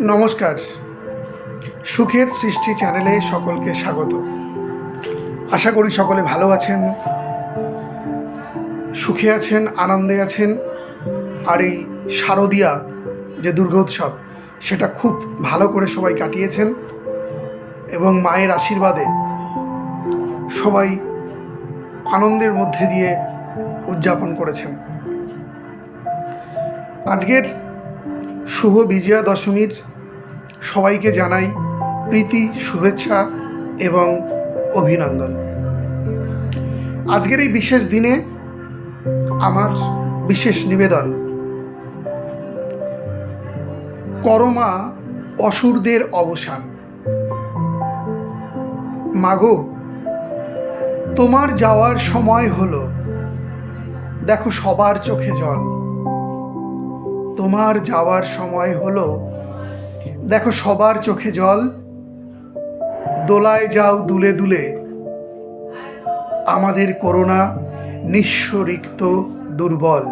নমস্কার। সুখের সৃষ্টি চ্যানেলে সকলকে স্বাগত। আশা করি সকলে ভালো আছেন, সুখে আছেন, আনন্দে আছেন। আর এই শারদীয়া যে দুর্গোৎসব, সেটা খুব ভালো করে সবাই কাটিয়েছেন এবং মায়ের আশীর্বাদে সবাই আনন্দের মধ্যে দিয়ে উদযাপন করেছেন। আজকের শুভ বিজয়া দশমীর সবাইকে জানাই প্রীতি, শুভেচ্ছা এবং অভিনন্দন। আজকের এই বিশেষ দিনে আমার বিশেষ নিবেদন, করমা অসুরদের অবসান। মাগো, তোমার যাওয়ার সময় হলো। দেখো সবার চোখে জল। তোমার যাওয়ার সময় হলো। দেখো সবার চোখে জল। দোলায় যাও দুলে দুলে। আমাদের করোনা নিঃস্ব রিক্ত দুর্বল।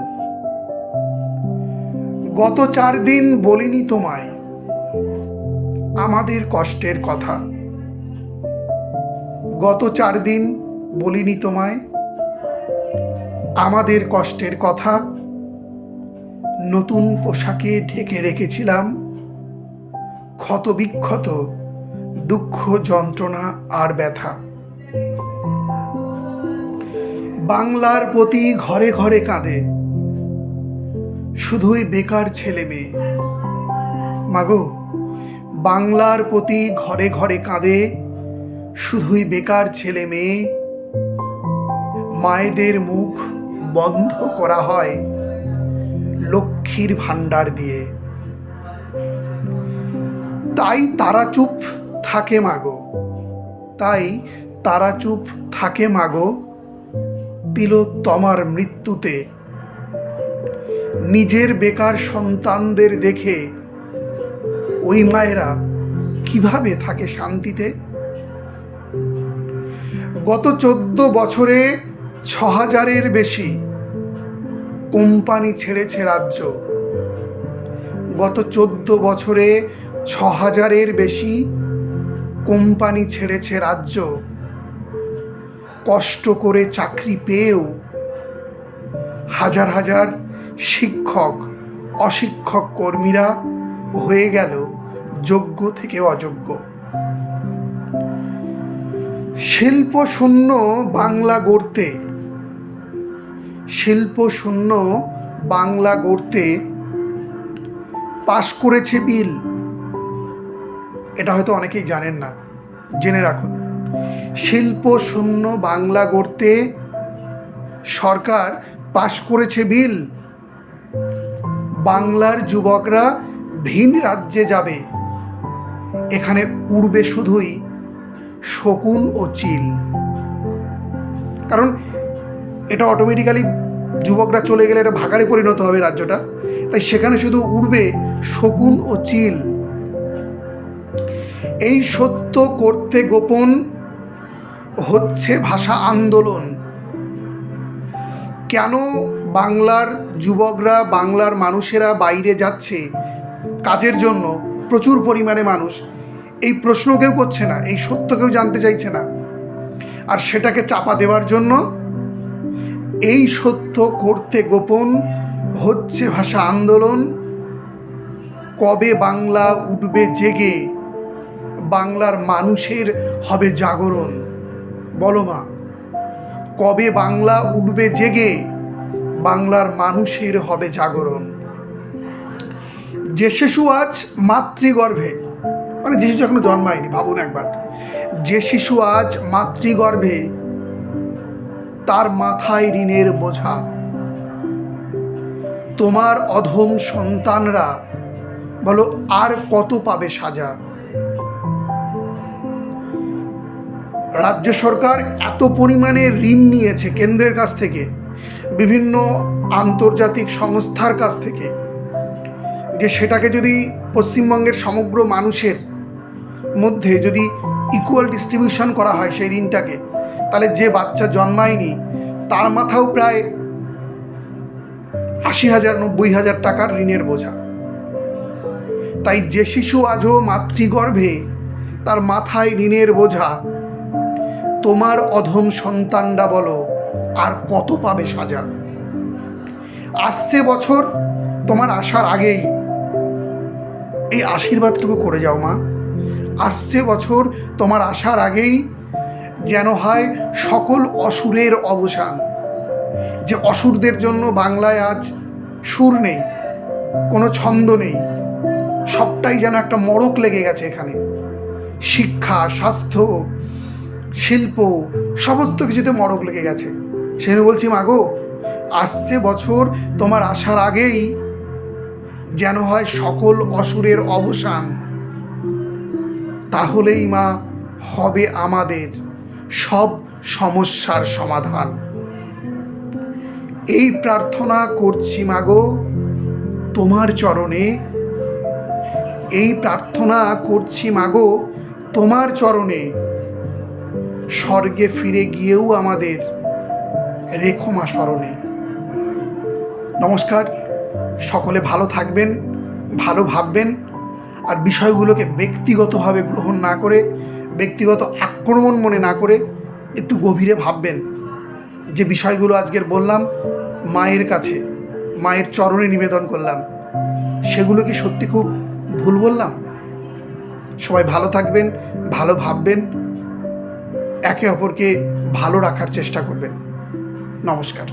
গত চার দিন বলিনি তোমায়। আমাদের কষ্টের কথা। গত চার দিন বলিনি তোমায়। আমাদের কষ্টের কথা নতুন পোশাকে ঢেকে রেখেছিলাম। ক্ষতবিক্ষত দুঃখ যন্ত্রণা আর ব্যথা। বাংলার প্রতি ঘরে ঘরে কাঁদে। শুধুই বেকার ছেলে মেয়ে। মাগো, বাংলার প্রতি ঘরে ঘরে কাঁদে, শুধুই বেকার ছেলে মেয়ে। মায়েদের মুখ বন্ধ করা হয়। লক্ষ্মীর ভাণ্ডার দিয়ে। তাই তারা চুপ থাকে মাগো। তাই তারা চুপ থাকে মাগো। তিলোত্তমার মৃত্যুতে নিজের বেকার সন্তানদের দেখে ওই মায়েরা কীভাবে থাকে শান্তিতে? গত চোদ্দ বছরে ছ হাজারের বেশি কোম্পানি ছেড়েছে রাজ্য। গত চোদ্দ বছরে ছ হাজারের বেশি কোম্পানি ছেড়েছে রাজ্য। কষ্ট করে চাকরি পেয়েও হাজার হাজার শিক্ষক, অশিক্ষক কর্মীরা হয়ে গেল যোগ্য থেকে অযোগ্য। শিল্প শূন্য বাংলা গড়তে শিল্প শূন্য বাংলা গড়তে পাশ করেছে বিল। এটা হয়তো অনেকেই জানেন না। জেনে রাখুন। শিল্প শূন্য বাংলা গড়তে সরকার পাশ করেছে বিল। বাংলার যুবকরা ভিন রাজ্যে যাবে। এখানে উড়বে শুধুই শকুন ও চিল। কারণ এটা অটোমেটিক্যালি যুবকরা চলে গেলে এটা ভাগাড়ে পরিণত হবে রাজ্যটা। তাই সেখানে শুধু উড়বে শকুন ও চিল। এই সত্য করতে গোপন হচ্ছে ভাষা আন্দোলন। কেন বাংলার যুবকরা, বাংলার মানুষেরা বাইরে যাচ্ছে? কাজের জন্য প্রচুর পরিমাণে মানুষ। এই প্রশ্ন কেউ করছে না, এই সত্য কেউ জানতে চাইছে না। আর সেটাকে চাপা দেওয়ার জন্য এই সত্য করতে গোপন হচ্ছে ভাষা আন্দোলন। কবে বাংলা উঠবে জেগে, বাংলার মানুষের হবে জাগরণ। বলো মা, কবে বাংলা উঠবে জেগে, বাংলার মানুষের হবে জাগরণ। যে শিশু আজ মাতৃগর্ভে মানে যে শিশু এখনও জন্মায়নি, ভাবুন একবার। যে শিশু আজ মাতৃগর্ভে তার মাথায় ঋণের বোঝা। তোমার অধম সন্তানরা বলো, আর কত পাবে সাজা? রাজ্য সরকার এত পরিমাণে ঋণ নিয়েছে কেন্দ্রের কাছ থেকে, বিভিন্ন আন্তর্জাতিক সংস্থার কাছ থেকে, যে সেটাকে যদি পশ্চিমবঙ্গের সমগ্র মানুষের মধ্যে যদি ইকুয়াল ডিস্ট্রিবিউশন করা হয় সেই ঋণটাকে তাহলে যে বাচ্চা জন্মায়নি, তার মাথাও প্রায় আশি হাজার, নব্বই হাজার টাকার ঋণের বোঝা। তাই যে শিশু আজও মাতৃগর্ভে, তার মাথায় ঋণের বোঝা, তোমার অধম সন্তানরা বলো, আর কত পাবে সাজা? আসছে বছর, তোমার আসার আগেই। এই আশীর্বাদটুকু করে যাও মা। আসছে বছর, তোমার আসার আগেই যেন হয় সকল অসুরের অবসান। যে অসুরদের জন্য বাংলায় আজ সুর নেই, কোনো ছন্দ নেই, সবটাই যেন একটা মড়ক লেগে গেছে এখানে। শিক্ষা, স্বাস্থ্য, শিল্প, সমস্ত কিছুতে মড়ক লেগে গেছে। সেজন্য বলছি মাগো আসছে বছর তোমার আসার আগেই যেন হয় সকল অসুরের অবসান। তাহলেই মা, হবে আমাদের। সব সমস্যার সমাধান। এই প্রার্থনা করছি মাগো, তোমার চরণে। এই প্রার্থনা করছি মাগো, তোমার চরণে। স্বর্গে ফিরে গিয়েও আমাদের রেখো মা স্মরণে। নমস্কার, সকলে ভালো থাকবেন, ভালো ভাববেন, আর বিষয়গুলোকে ব্যক্তিগতভাবে গ্রহণ না করে ব্যক্তিগত আক্রমণ মনে না করে একটু গভীরে ভাববেন। যে বিষয়গুলো আজকের বললাম, মায়ের কাছে, মায়ের চরণে নিবেদন করলাম, সেগুলো কি সত্যি খুব ভুল বললাম? সবাই ভালো থাকবেন, ভালো ভাববেন, একে অপরকে ভালো রাখার চেষ্টা করবেন। নমস্কার।